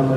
ำ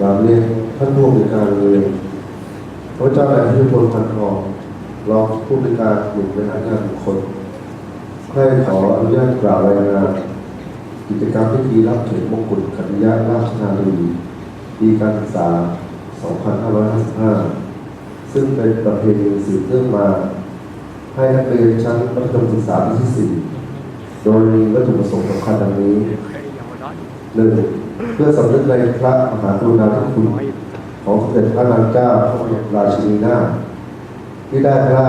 กราบเรียนท่านผู้บริการเรียนพระเจ้าแผ่นดินพลพันทองรองผู้บริการกลุ่มบริหารงานบุคคลให้ขออนุญาตกล่าวรายงานกิจกรรมพิธีรับเขียนมงกุฎขัตติยะราชนาวีปีการศึกษา 2555 ซึ่งเป็นประเพณีสืบเนื่องมา ให้นักเรียนชั้นมัธยมศึกษาปีที่ 4 โดยมีวัตถุประสงค์สำคัญดังนี้ หนึ่งเพื่อสำนึกในพระมหากรุณาธิคุณของสมเด็จพระนางเจ้าพระบรมราชินีนาถที่ได้พระ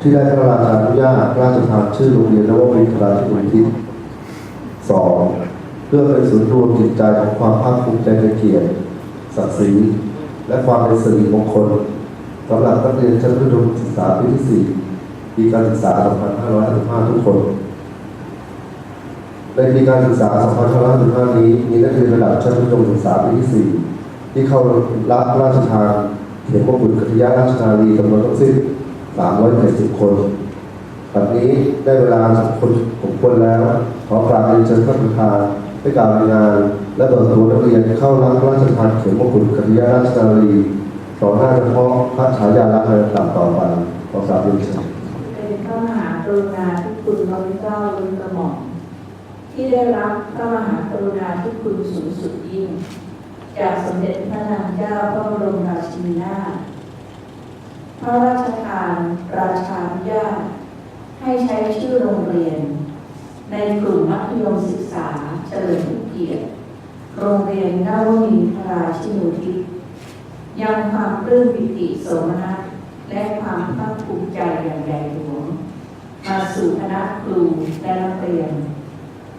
ที่ได้พระราชานุญาตพระราชทานชื่อโรงเรียนนวมินทราธิอุทิศสองเพื่อเป็นศูนย์รวมจิตใจของความภาคภูมิใจในเกียรติศักดิ์ศรีและความเป็นสิริมงคลสำหรับนักเรียนชั้นประถมศึกษาปีที่สี่ปีการศึกษา 2555 ทุกคน ในปีการศึกษา 2555นี้ มีนักเรียนระดับชั้นมัธยมศึกษาปีที่ 4 ที่เข้ารับราชทานเขียนมงกุฎกัตยาราชนาวีจำนวนทั้งสิ้น370 คนปัจจุบันนี้ได้เวลาสมควรสมควรแล้ว ขอกราบเรียนเชิญท่านประธานให้กล่าวรงาน และเบิกตัวนักเรียนเข้ารับราชทานเขียนมงกุฎกัตยาราชนาวีต่อหน้าเฉพาะพระฉายาลักษณ์ในลำดับต่อไปขอกราบเรียนเชิญเป็นพระมหากรุณาธิคุณล้นเกล้าล้นกระหม่อม ที่ได้รับพระมหากรุณาธิคุณสูงสุดยิ่ง จากสมเด็จพระนางเจ้าพระบรมราชินีนาถพระราชทานราชานุญาตให้ใช้ชื่อโรงเรียน ในกลุ่มมัธยมศึกษาเฉลิมพระเกียรติโรงเรียนนวมินทราชินูทิศยังความปลื้มปิติโสมนัสและความภาคภูมิใจอย่างใหญ่หลวงมาสู่คณะครูและนักเรียน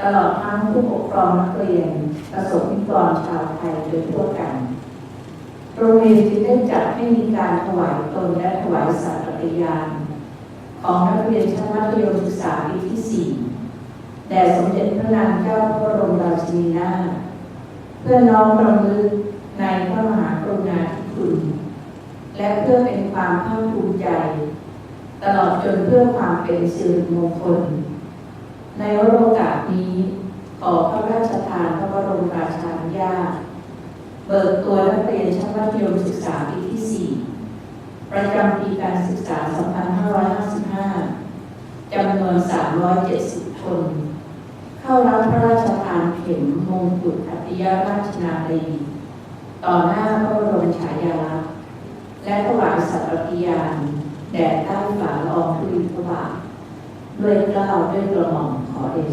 ตลอดทั้งผู้ปกครองนักเรียนประสบนิกรชาวไทยโดยทั่วกัน โรงเรียนจึงได้จัดให้มีการถวายตนและถวายสัตย์ปฏิญาณของนักเรียนชั้นมัธยมศึกษาปีที่ 4 แด่สมเด็จพระนางเจ้าพระบรมราชินีนาถเพื่อน้อมรำลึกในพระมหากรุณาธิคุณ และเพื่อเป็นความภาคภูมิใจ ตลอดจนเพื่อความเป็นสิริมงคล ในโอกาสนี้ขอพระราชทานพระบรมราชานุญาตเบิกตัวนักเรียนชั้นมัธยมศึกษาปีที่ 4 ประจำปีการศึกษา 2555 จำนวน 370 คน เข้ารับพระราชทานเข็มมงกุฎอัติยราชนารีต่อหน้าพระบรมฉายาลักษณ์และถวายสัตย์ปฏิญาณแด่ใต้ฝ่าละอองธุลีพระบาทด้วยกล้าวด้วยกระหม่อม 考虑